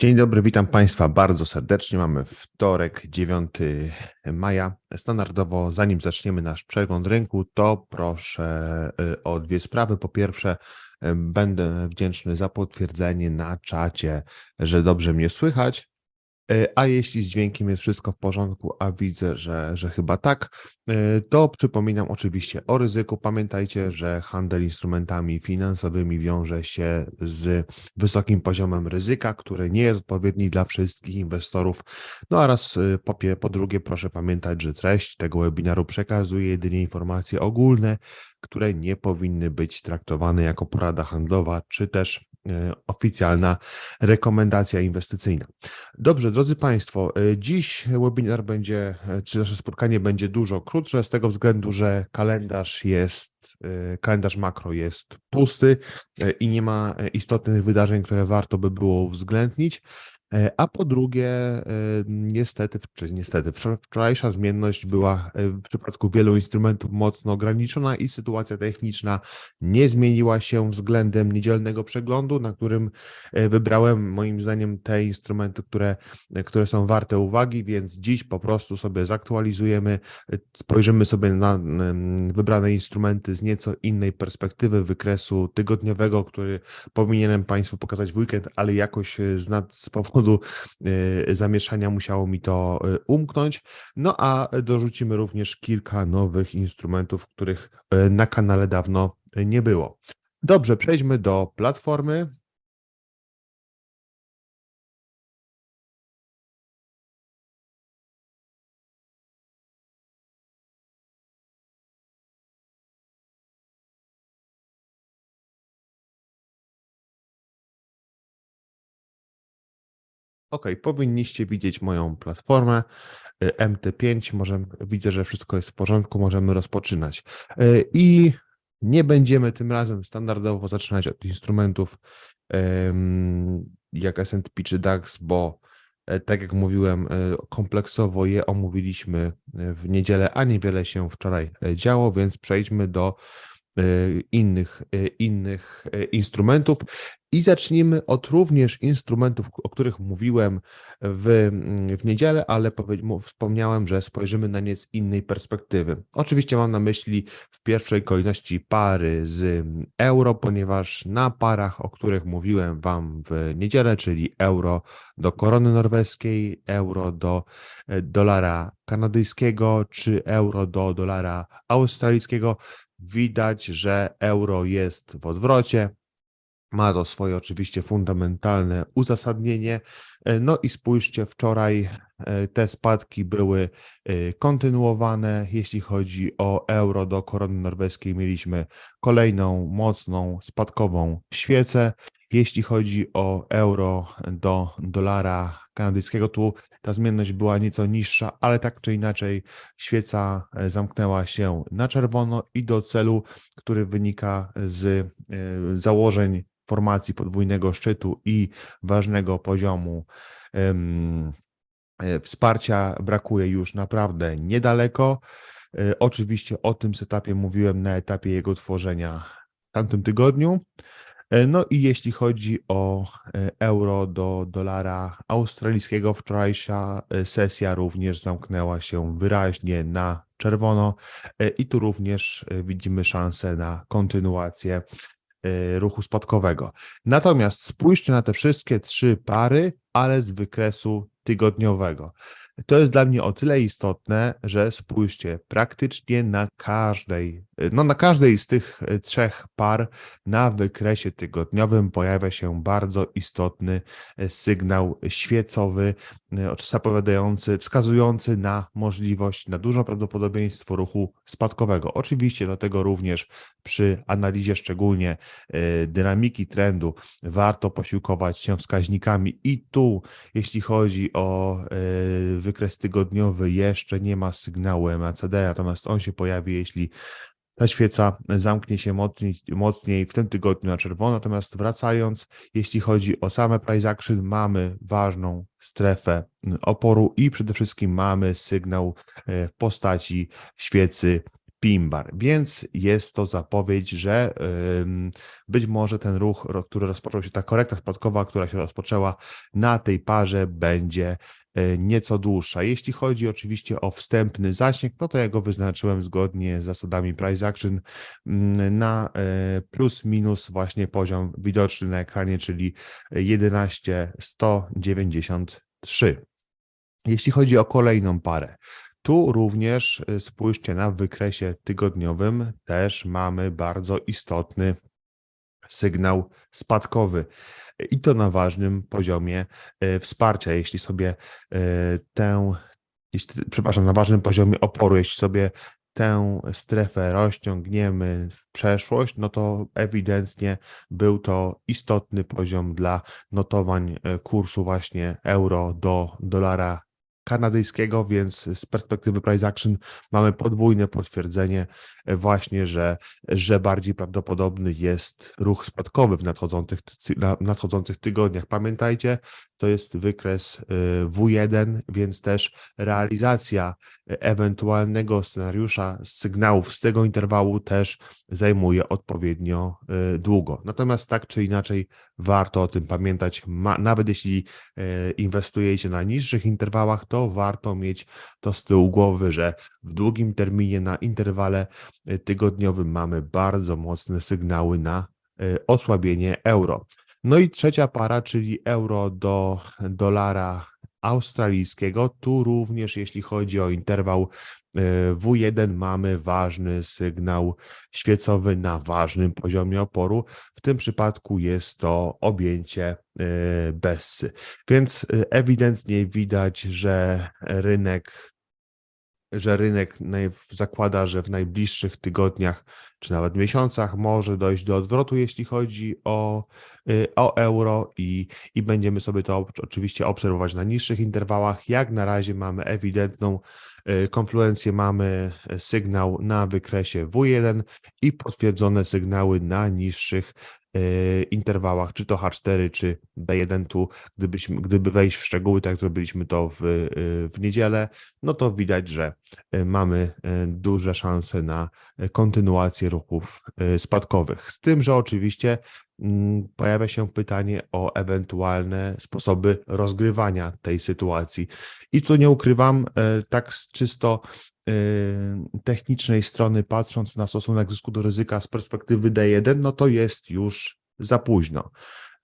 Dzień dobry, witam Państwa bardzo serdecznie. Mamy wtorek, 9 maja. Standardowo, zanim zaczniemy nasz przegląd rynku, to proszę y, o dwie sprawy. Po pierwsze, y, będę wdzięczny za potwierdzenie na czacie, że dobrze mnie słychać. E, a jeśli z dźwiękiem jest wszystko w porządku, a widzę, że, że chyba tak, e, to przypominam oczywiście o ryzyku. Pamiętajcie, że handel instrumentami finansowymi wiąże się z wysokim poziomem ryzyka, który nie jest odpowiedni dla wszystkich inwestorów. No a raz e, po, po drugie, proszę pamiętać, że treść tego webinaru przekazuje jedynie informacje ogólne, które nie powinny być traktowane jako porada handlowa, czy też oficjalna rekomendacja inwestycyjna. Dobrze, drodzy Państwo, e, dziś webinar będzie, e, czy nasze spotkanie będzie dużo krótsze z tego względu, że kalendarz jest, kalendarz makro jest pusty i nie ma istotnych wydarzeń, które warto by było uwzględnić. E, a po drugie, e, niestety, czy niestety, wczorajsza zmienność była e, w przypadku wielu instrumentów mocno ograniczona i sytuacja techniczna nie zmieniła się względem niedzielnego przeglądu, na którym wybrałem moim zdaniem te instrumenty, które, które są warte uwagi, więc dziś po prostu sobie zaktualizujemy, spojrzymy sobie na wybrane instrumenty z nieco innej perspektywy wykresu tygodniowego, który powinienem Państwu pokazać w weekend, ale jakoś z, nad, z powodu y, zamieszania musiało mi to y, umknąć. No a dorzucimy również kilka nowych instrumentów, których y, na kanale dawno nie było. Dobrze, przejdźmy do platformy. OK, powinniście widzieć moją platformę y, MT5. Możemy, widzę, że wszystko jest w porządku, możemy rozpoczynać. Y, I nie będziemy tym razem standardowo zaczynać od instrumentów jak S&P czy DAX, bo e, tak jak mówiłem, e, kompleksowo je omówiliśmy w niedzielę, a niewiele się wczoraj e, działo, więc przejdźmy do innych, innych instrumentów. I zacznijmy od również instrumentów, o których mówiłem w, w niedzielę, ale wspomniałem, że spojrzymy na nie z innej perspektywy. Oczywiście mam na myśli w pierwszej kolejności pary z euro, ponieważ na parach, o których mówiłem Wam w niedzielę, czyli euro do korony norweskiej, euro do e, dolara kanadyjskiego, czy euro do dolara australijskiego, widać, że euro jest w odwrocie ma to swoje oczywiście fundamentalne uzasadnienie. E, no i spójrzcie, wczoraj e, te spadki były e, kontynuowane. Jeśli chodzi o euro do korony norweskiej, mieliśmy kolejną mocną spadkową świecę. Jeśli chodzi o euro do dolara kanadyjskiego, tu ta zmienność była nieco niższa, ale tak czy inaczej świeca zamknęła się na czerwono i do celu, który wynika z założeń formacji podwójnego szczytu i ważnego poziomu e, wsparcia brakuje już naprawdę niedaleko. E, oczywiście o tym setupie mówiłem na etapie jego tworzenia w tamtym tygodniu. E, no i jeśli chodzi o euro do dolara australijskiego, wczorajsza sesja również zamknęła się wyraźnie na czerwono i tu również widzimy szansę na kontynuację ruchu spadkowego. Natomiast spójrzcie na te wszystkie trzy pary, ale z wykresu tygodniowego. To jest dla mnie o tyle istotne, że spójrzcie, praktycznie na każdej, no na każdej z tych e, trzech par na wykresie tygodniowym pojawia się bardzo istotny e, sygnał świecowy, e, zapowiadający, wskazujący na możliwość, na duże prawdopodobieństwo ruchu spadkowego. Oczywiście do tego również przy analizie szczególnie dynamiki trendu warto posiłkować się wskaźnikami i tu, jeśli chodzi o wykres tygodniowy jeszcze nie ma sygnału MACD, natomiast on się pojawi, jeśli ta świeca zamknie się mocniej, mocniej w tym tygodniu na czerwono. Natomiast wracając, jeśli chodzi o same price action, mamy ważną strefę oporu i przede wszystkim mamy sygnał e, w postaci świecy Pimbar, więc jest to zapowiedź, że być może ten ruch, który rozpoczął się, ta korekta spadkowa, która się rozpoczęła na tej parze, będzie nieco dłuższa. Jeśli chodzi oczywiście o wstępny zasięg, no to ja go wyznaczyłem zgodnie z zasadami price action mm, na e, plus minus właśnie poziom widoczny na ekranie, czyli 11,193. Jeśli chodzi o kolejną parę, tu również y, spójrzcie na wykresie tygodniowym, też mamy bardzo istotny sygnał spadkowy i to na ważnym poziomie y, wsparcia. Jeśli sobie y, tę, przepraszam, na ważnym poziomie oporu, jeśli sobie tę strefę rozciągniemy w przeszłość, no to ewidentnie był to istotny poziom dla notowań e, kursu właśnie euro do dolara kanadyjskiego, więc z perspektywy price action mamy podwójne potwierdzenie e, właśnie, że, że bardziej prawdopodobny jest ruch spadkowy w nadchodzących, nadchodzących tygodniach. Pamiętajcie, to jest wykres y, W1, więc też realizacja ewentualnego scenariusza sygnałów z tego interwału też zajmuje odpowiednio y, długo. Natomiast tak czy inaczej warto o tym pamiętać, nawet jeśli e, inwestujecie na niższych interwałach, to warto mieć to z tyłu głowy, że w długim terminie na interwale tygodniowym mamy bardzo mocne sygnały na e, osłabienie euro. No i trzecia para, czyli euro do dolara australijskiego. Tu również, jeśli chodzi o interwał e, W1, mamy ważny sygnał świecowy na ważnym poziomie oporu. W tym przypadku jest to objęcie e, Bessy. Więc ewidentnie widać, że rynek że rynek zakłada, że w najbliższych tygodniach czy nawet miesiącach może dojść do odwrotu, jeśli chodzi o, y, o euro i, i będziemy sobie to oczy- oczywiście obserwować na niższych interwałach. Jak na razie mamy ewidentną y, konfluencję, mamy y, sygnał na wykresie W1 i potwierdzone sygnały na niższych interwałach, czy to H4, czy B1. Tu, gdybyśmy, gdyby wejść w szczegóły, tak jak zrobiliśmy to w, y, w niedzielę, no to widać, że y, mamy duże szanse na kontynuację ruchów spadkowych. Z tym, że oczywiście pojawia się pytanie o ewentualne sposoby rozgrywania tej sytuacji. I tu nie ukrywam, e, tak z czysto e, technicznej strony, patrząc na stosunek zysku do ryzyka z perspektywy D1, no to jest już za późno.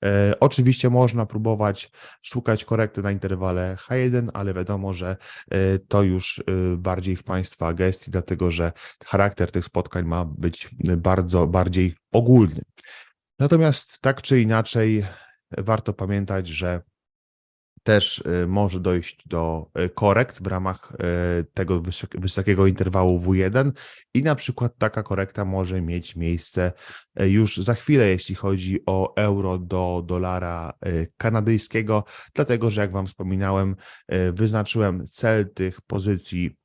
E, Oczywiście można próbować szukać korekty na interwale H1, ale wiadomo, że to już bardziej w Państwa gestii, dlatego że charakter tych spotkań ma być bardzo bardziej ogólny. Natomiast tak czy inaczej, warto pamiętać, że też y, może dojść do y, korekt w ramach y, tego wysok- wysokiego interwału W1 i na przykład taka korekta może mieć miejsce już za chwilę, jeśli chodzi o euro do dolara kanadyjskiego, dlatego że jak Wam wspominałem, wyznaczyłem cel tych pozycji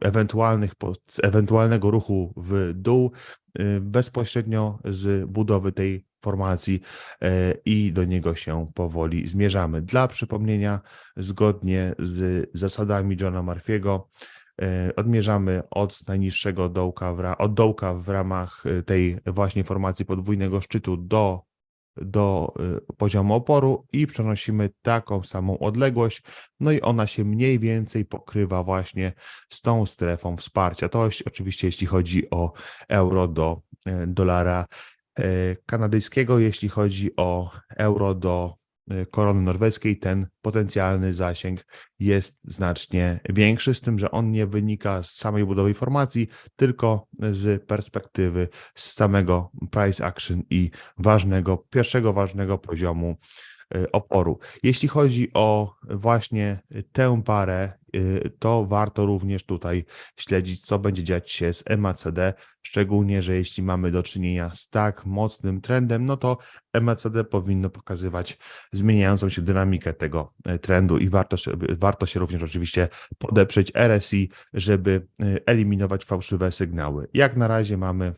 ewentualnych, po- z ewentualnego ruchu w dół y, bezpośrednio z budowy tej formacji e, i do niego się powoli zmierzamy. Dla przypomnienia, zgodnie z zasadami Johna Murphy'ego, e, odmierzamy od najniższego dołka, w od dołka w ramach e, tej właśnie formacji podwójnego szczytu do, do e, poziomu oporu i przenosimy taką samą odległość, no i ona się mniej więcej pokrywa właśnie z tą strefą wsparcia. To jest oczywiście jeśli chodzi o euro do e, dolara e, kanadyjskiego, jeśli chodzi o euro do korony norweskiej, ten potencjalny zasięg jest znacznie większy, z tym, że on nie wynika z samej budowy formacji, tylko z perspektywy z samego price action i ważnego, pierwszego ważnego poziomu e, oporu. Jeśli chodzi o właśnie tę parę, to warto również tutaj śledzić, co będzie dziać się z MACD, szczególnie, że jeśli mamy do czynienia z tak mocnym trendem, no to MACD powinno pokazywać zmieniającą się dynamikę tego e, trendu i warto, się- warto się również oczywiście podeprzeć RSI, żeby e, eliminować fałszywe sygnały. Jak na razie mamy,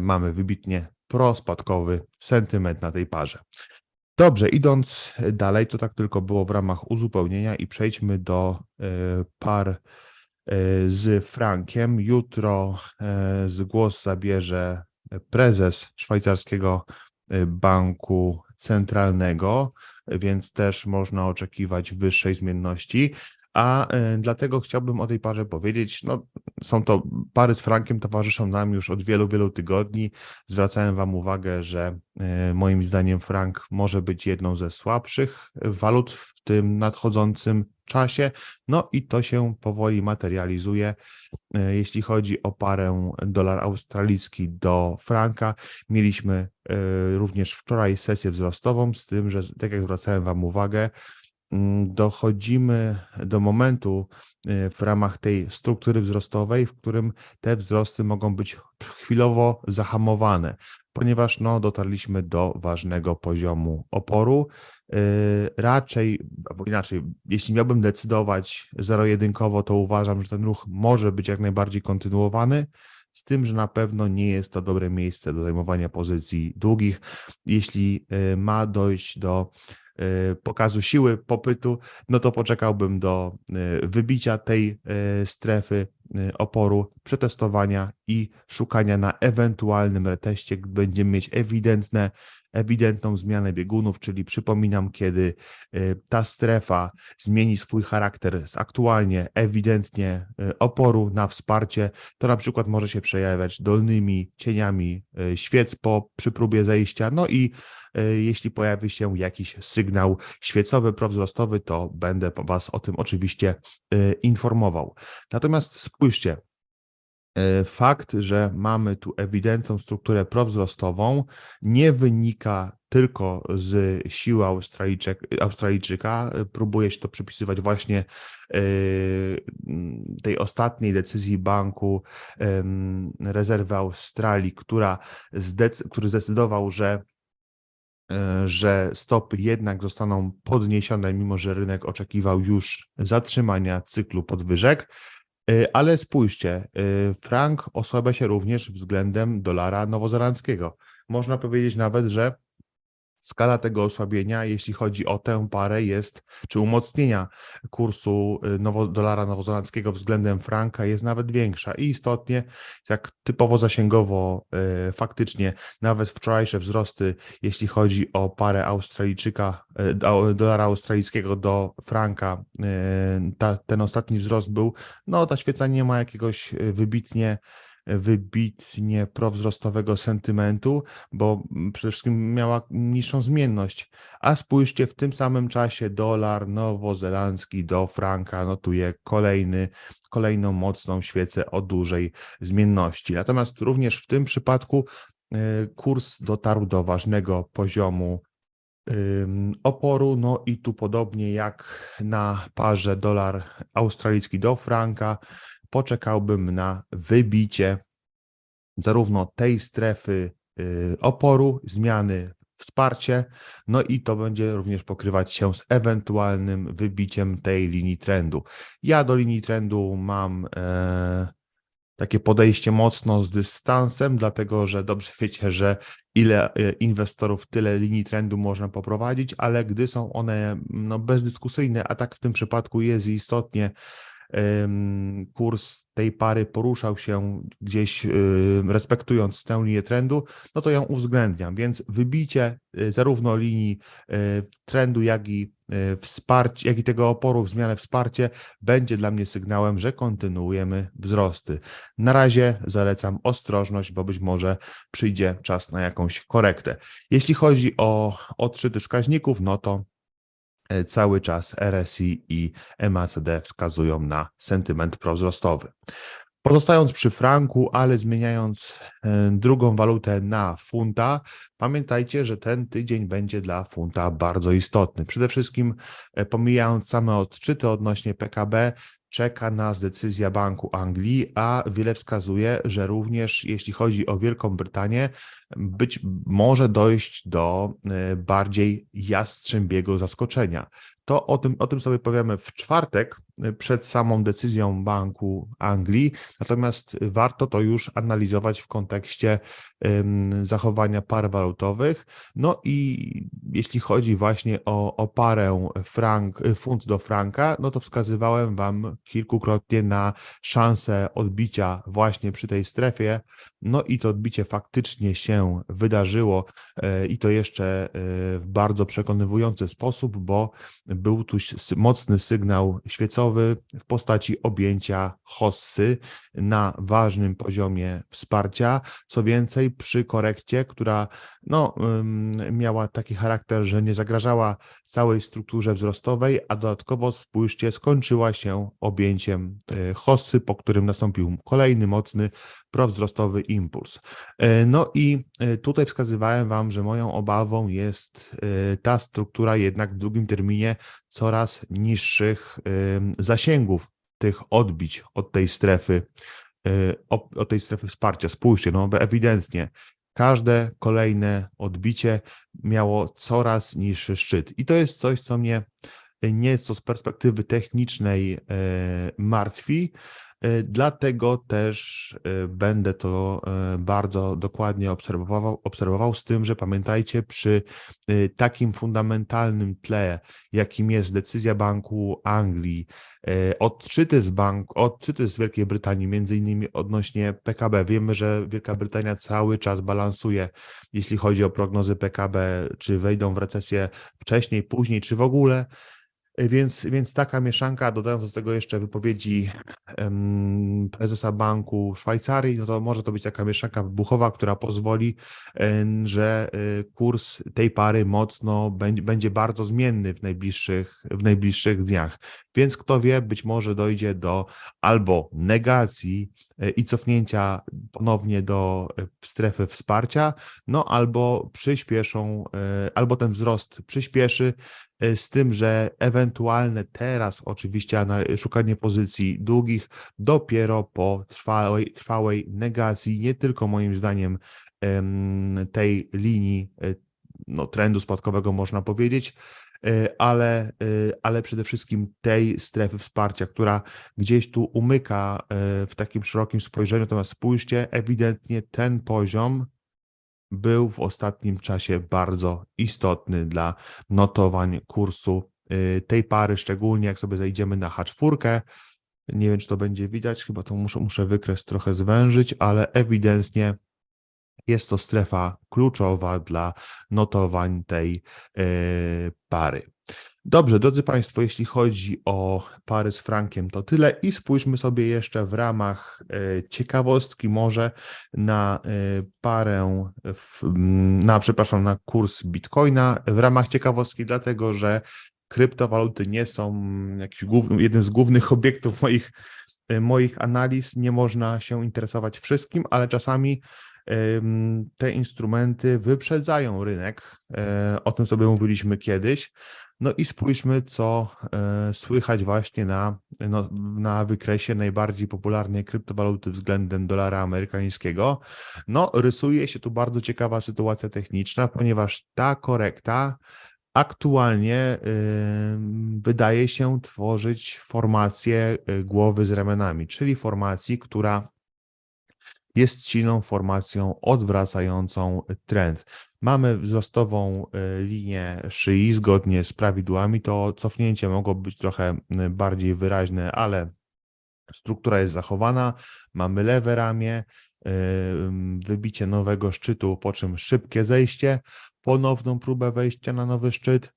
mamy wybitnie prospadkowy sentyment na tej parze. Dobrze, idąc dalej, to tak tylko było w ramach uzupełnienia i przejdźmy do e, par z frankiem. Jutro e, z głos zabierze prezes szwajcarskiego e, banku centralnego, więc też można oczekiwać wyższej zmienności. A e, dlatego chciałbym o tej parze powiedzieć. No, są to pary z frankiem, towarzyszą nam już od wielu, wielu tygodni. Zwracałem Wam uwagę, że e, moim zdaniem frank może być jedną ze słabszych walut w tym nadchodzącym czasie. No i to się powoli materializuje. E, jeśli chodzi o parę dolar australijski do franka, mieliśmy również wczoraj sesję wzrostową, z tym, że tak jak zwracałem Wam uwagę, dochodzimy do momentu y, w ramach tej struktury wzrostowej, w którym te wzrosty mogą być chwilowo zahamowane, ponieważ no, dotarliśmy do ważnego poziomu oporu. Y, raczej, albo inaczej, jeśli miałbym decydować zero-jedynkowo, to uważam, że ten ruch może być jak najbardziej kontynuowany z tym, że na pewno nie jest to dobre miejsce do zajmowania pozycji długich. Jeśli y, ma dojść do pokazu siły popytu, no to poczekałbym do y, wybicia tej y, strefy oporu, przetestowania i szukania na ewentualnym reteście, gdy będziemy mieć ewidentne ewidentną zmianę biegunów, czyli przypominam, kiedy ta strefa zmieni swój charakter z aktualnie ewidentnie oporu na wsparcie, to na przykład może się przejawiać dolnymi cieniami świec po przy próbie zejścia, no i jeśli pojawi się jakiś sygnał świecowy, prowzrostowy, to będę Was o tym oczywiście informował. Natomiast spójrzcie, fakt, że mamy tu ewidentną strukturę prowzrostową, nie wynika tylko z siły Australijczyka. Próbuje się to przypisywać właśnie tej ostatniej decyzji Banku Rezerwy Australii, która który zdecydował, że E, że stopy jednak zostaną podniesione, mimo że rynek oczekiwał już zatrzymania cyklu podwyżek. E, ale spójrzcie, e, frank osłabia się również względem dolara nowozelandzkiego. Można powiedzieć nawet, że skala tego osłabienia, jeśli chodzi o tę parę, jest, czy umocnienia kursu y, nowo, dolara nowozelandzkiego względem franka jest nawet większa. I istotnie, jak typowo zasięgowo, y, faktycznie nawet wczorajsze wzrosty, jeśli chodzi o parę Australijczyka, y, dolara australijskiego do franka, ta, ten ostatni wzrost był, no ta świeca nie ma jakiegoś wybitnie wybitnie prowzrostowego sentymentu, bo przede wszystkim miała niższą zmienność. A spójrzcie, w tym samym czasie dolar nowozelandzki do franka notuje kolejny, kolejną mocną świecę o dużej zmienności. Natomiast również w tym przypadku e, kurs dotarł do ważnego poziomu oporu. No i tu podobnie jak na parze dolar australijski do franka, poczekałbym na wybicie zarówno tej strefy y, oporu, zmiany wsparcie, no i to będzie również pokrywać się z ewentualnym wybiciem tej linii trendu. Ja do linii trendu mam e, takie podejście mocno z dystansem, dlatego że dobrze wiecie, że ile e, inwestorów, tyle linii trendu można poprowadzić, ale gdy są one no, bezdyskusyjne, a tak w tym przypadku jest istotnie, kurs tej pary poruszał się gdzieś respektując tę linię trendu, no to ją uwzględniam. Więc wybicie y, zarówno linii y, trendu, jak i y, wsparcie, jak i tego oporu w zmianę wsparcie będzie dla mnie sygnałem, że kontynuujemy wzrosty. Na razie zalecam ostrożność, bo być może przyjdzie czas na jakąś korektę. Jeśli chodzi o odczyty wskaźników, no to cały czas RSI i MACD wskazują na sentyment prowzrostowy. Pozostając przy franku, ale zmieniając e, drugą walutę na funta, pamiętajcie, że ten tydzień będzie dla funta bardzo istotny. Przede wszystkim e, pomijając same odczyty odnośnie PKB, czeka nas decyzja Banku Anglii, a wiele wskazuje, że również jeśli chodzi o Wielką Brytanię, być może dojść do e, bardziej jastrzębiego zaskoczenia. To o tym, o tym sobie powiemy w czwartek e, przed samą decyzją Banku Anglii, natomiast warto to już analizować w kontekście zachowania par walutowych. No i jeśli chodzi właśnie o, o parę frank, funt do franka, no to wskazywałem Wam kilkukrotnie na szansę odbicia właśnie przy tej strefie. No i to odbicie faktycznie się wydarzyło e, i to jeszcze e, w bardzo przekonywujący sposób, bo był tu mocny sygnał świecowy w postaci objęcia hossy na ważnym poziomie wsparcia. Co więcej, przy korekcie, która no, miała taki charakter, że nie zagrażała całej strukturze wzrostowej, a dodatkowo spójrzcie, skończyła się objęciem e, hossy, po którym nastąpił kolejny mocny prowzrostowy impuls. E, No i e, tutaj wskazywałem Wam, że moją obawą jest ta struktura jednak w długim terminie coraz niższych zasięgów tych odbić od tej strefy, e, o- od tej strefy wsparcia. Spójrzcie, no ewidentnie każde kolejne odbicie miało coraz niższy szczyt. I to jest coś, co mnie nieco z perspektywy technicznej e, martwi. E, Dlatego też e, będę to e, bardzo dokładnie obserwował, obserwował z tym, że pamiętajcie, przy takim fundamentalnym tle, jakim jest decyzja Banku Anglii, odczyty z bank, odczyty z Wielkiej Brytanii, między innymi odnośnie PKB. Wiemy, że Wielka Brytania cały czas balansuje, jeśli chodzi o prognozy PKB, czy wejdą w recesję wcześniej, później, czy w ogóle. E, Więc, więc taka mieszanka, dodając do tego jeszcze wypowiedzi em, prezesa Banku Szwajcarii, no to może to być taka mieszanka wybuchowa, która pozwoli, em, że e, kurs tej pary mocno będzie, będzie bardzo zmienny w najbliższych, w najbliższych dniach. Więc kto wie, być może dojdzie do albo negacji e, i cofnięcia ponownie do e, strefy wsparcia, no albo przyspieszą, e, albo ten wzrost przyspieszy, e, z tym, że ewentualne teraz oczywiście szukanie pozycji długich dopiero po trwałej, trwałej negacji, nie tylko moim zdaniem em, tej linii e, no, trendu spadkowego można powiedzieć, e, ale, e, ale przede wszystkim tej strefy wsparcia, która gdzieś tu umyka e, w takim szerokim spojrzeniu. Natomiast spójrzcie, ewidentnie ten poziom był w ostatnim czasie bardzo istotny dla notowań kursu y, tej pary, szczególnie jak sobie zejdziemy na H4. Nie wiem, czy to będzie widać, chyba to muszę, muszę wykres trochę zwężyć, ale ewidentnie jest to strefa kluczowa dla notowań tej y, pary. Dobrze, drodzy Państwo, jeśli chodzi o pary z frankiem, to tyle i spójrzmy sobie jeszcze w ramach e, ciekawostki może na e, parę, na, przepraszam, na kurs Bitcoina w ramach ciekawostki, dlatego że kryptowaluty nie są jakiś główny, jeden z głównych obiektów moich, e, moich analiz. Nie można się interesować wszystkim, ale czasami te instrumenty wyprzedzają rynek. O tym sobie mówiliśmy kiedyś. No i spójrzmy, co e, słychać właśnie na, no, na wykresie najbardziej popularnej kryptowaluty względem dolara amerykańskiego. No, rysuje się tu bardzo ciekawa sytuacja techniczna, ponieważ ta korekta aktualnie ym, wydaje się tworzyć formację y, głowy z ramionami, czyli formacji, która jest silną formacją odwracającą trend. Mamy wzrostową y, linię szyi zgodnie z prawidłami. To cofnięcie mogło być trochę bardziej wyraźne, ale struktura jest zachowana. Mamy lewe ramię, ym, wybicie nowego szczytu, po czym szybkie zejście, ponowną próbę wejścia na nowy szczyt,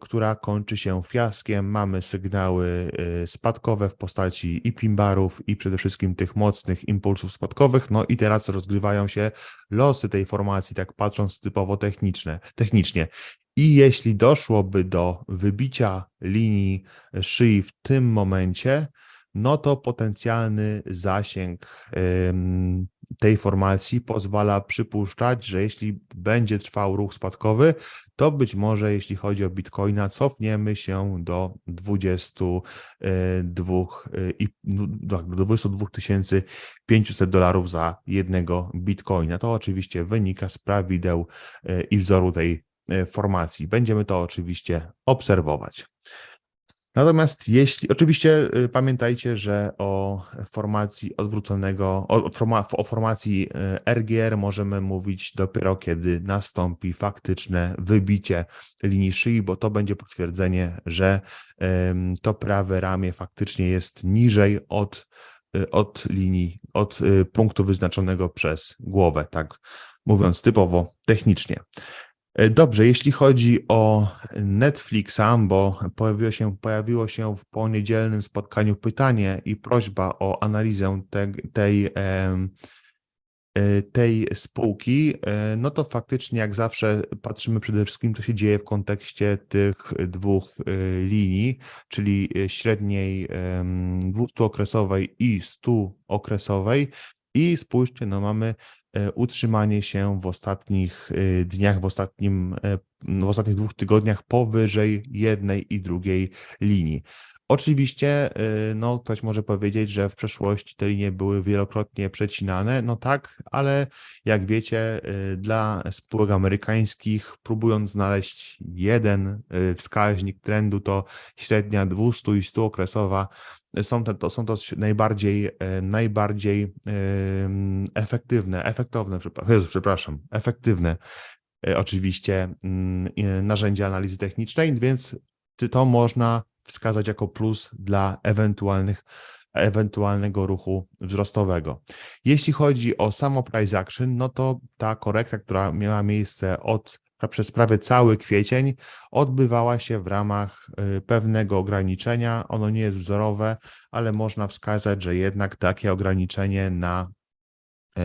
która kończy się fiaskiem. Mamy sygnały y, spadkowe w postaci i pimbarów, i przede wszystkim tych mocnych impulsów spadkowych. No i teraz rozgrywają się losy tej formacji, tak patrząc typowo techniczne, technicznie. I jeśli doszłoby do wybicia linii szyi w tym momencie, no to potencjalny zasięg ym, tej formacji pozwala przypuszczać, że jeśli będzie trwał ruch spadkowy, to być może jeśli chodzi o Bitcoina, cofniemy się do 22 y, i tak, do 22 500 dolarów za jednego Bitcoina. To oczywiście wynika z prawideł y, i wzoru tej formacji. Będziemy to oczywiście obserwować. Natomiast jeśli, oczywiście y, pamiętajcie, że o formacji odwróconego, o, o formacji y, RGR możemy mówić dopiero kiedy nastąpi faktyczne wybicie linii szyi, bo to będzie potwierdzenie, że to prawe ramię faktycznie jest niżej od, y, od linii, od punktu wyznaczonego przez głowę, tak mówiąc typowo technicznie. E, dobrze, jeśli chodzi o Netflixa, bo pojawiło się, pojawiło się w poniedzielnym spotkaniu pytanie i prośba o analizę te, tej, e, tej spółki, e, no to faktycznie jak zawsze patrzymy przede wszystkim, co się dzieje w kontekście tych dwóch linii, czyli średniej 200-okresowej i 100-okresowej. I spójrzcie, no mamy utrzymanie się w ostatnich e, dniach, w, ostatnim, e, w ostatnich dwóch tygodniach powyżej jednej i drugiej linii. Oczywiście, no, ktoś może powiedzieć, że w przeszłości te linie były wielokrotnie przecinane. No tak, ale jak wiecie, dla spółek amerykańskich, próbując znaleźć jeden wskaźnik trendu, to średnia 200 i 100 okresowa są to, to, są to najbardziej, e, najbardziej efektywne, efektowne, przepraszam, efektywne e, oczywiście mm, narzędzia analizy technicznej, więc to można wskazać jako plus dla ewentualnych ewentualnego ruchu wzrostowego. Jeśli chodzi o samo price action, no to ta korekta, która miała miejsce od przez prawie cały kwiecień odbywała się w ramach y, pewnego ograniczenia. Ono nie jest wzorowe, ale można wskazać, że jednak takie ograniczenie na, y,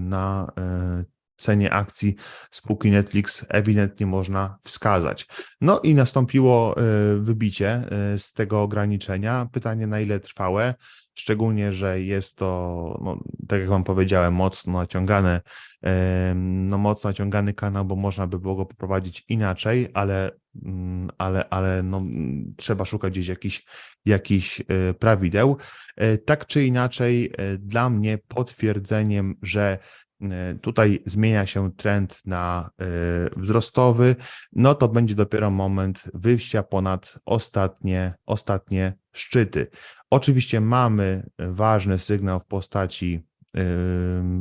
na y, cenie akcji spółki Netflix ewidentnie można wskazać. No i nastąpiło wybicie z tego ograniczenia. Pytanie, na ile trwałe, szczególnie, że jest to, no, tak jak Wam powiedziałem, mocno naciągane, no, mocno naciągany kanał, bo można by było go poprowadzić inaczej, ale, mm, ale, ale no, trzeba szukać gdzieś jakichś, jakichś e, prawideł. E, tak czy inaczej, e, dla mnie potwierdzeniem, że tutaj zmienia się trend na wzrostowy, no to będzie dopiero moment wyjścia ponad ostatnie, ostatnie szczyty. Oczywiście mamy ważny sygnał w postaci,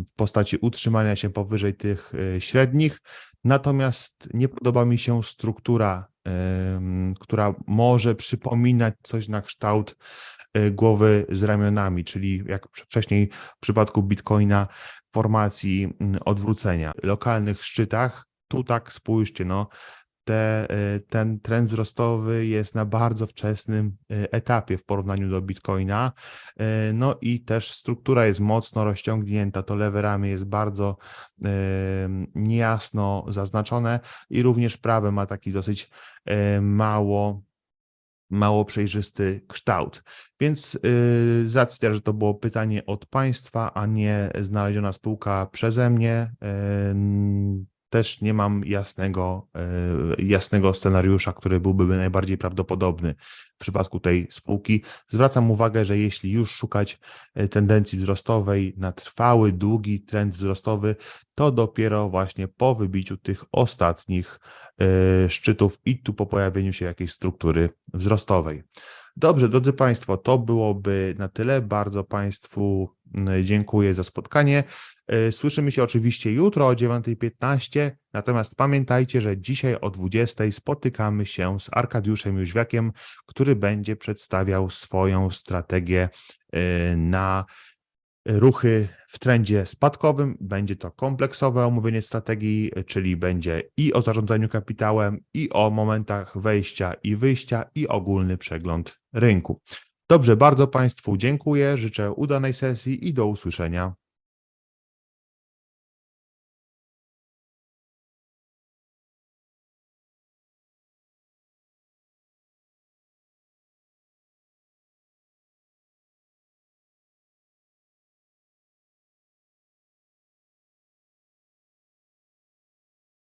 w postaci utrzymania się powyżej tych e, średnich, natomiast nie podoba mi się struktura, która może przypominać coś na kształt e, głowy z ramionami, czyli jak wcześniej w przypadku Bitcoina, formacji odwrócenia, lokalnych szczytach. Tu tak spójrzcie, no, te, e, ten trend wzrostowy jest na bardzo wczesnym e, etapie w porównaniu do Bitcoina. E, no i też struktura jest mocno rozciągnięta, to lewe ramię jest bardzo niejasno zaznaczone i również prawe ma taki dosyć mało mało przejrzysty kształt. Więc yy, że to było pytanie od Państwa, a nie znaleziona spółka przeze mnie, yy, też nie mam jasnego, e, jasnego scenariusza, który byłby najbardziej prawdopodobny w przypadku tej spółki. Zwracam uwagę, że jeśli już szukać e, tendencji wzrostowej na trwały, długi trend wzrostowy, to dopiero właśnie po wybiciu tych ostatnich e, szczytów i tu po pojawieniu się jakiejś struktury wzrostowej. Dobrze, drodzy Państwo, to byłoby na tyle. Bardzo Państwu dziękuję za spotkanie. E, słyszymy się oczywiście jutro o 9.15, natomiast pamiętajcie, że dzisiaj o 20.00 spotykamy się z Arkadiuszem Jóźwiakiem, który będzie przedstawiał swoją strategię e, na ruchy w trendzie spadkowym. Będzie to kompleksowe omówienie strategii, czyli będzie i o zarządzaniu kapitałem, i o momentach wejścia i wyjścia, i ogólny przegląd rynku. Dobrze, bardzo Państwu dziękuję, życzę udanej sesji i do usłyszenia.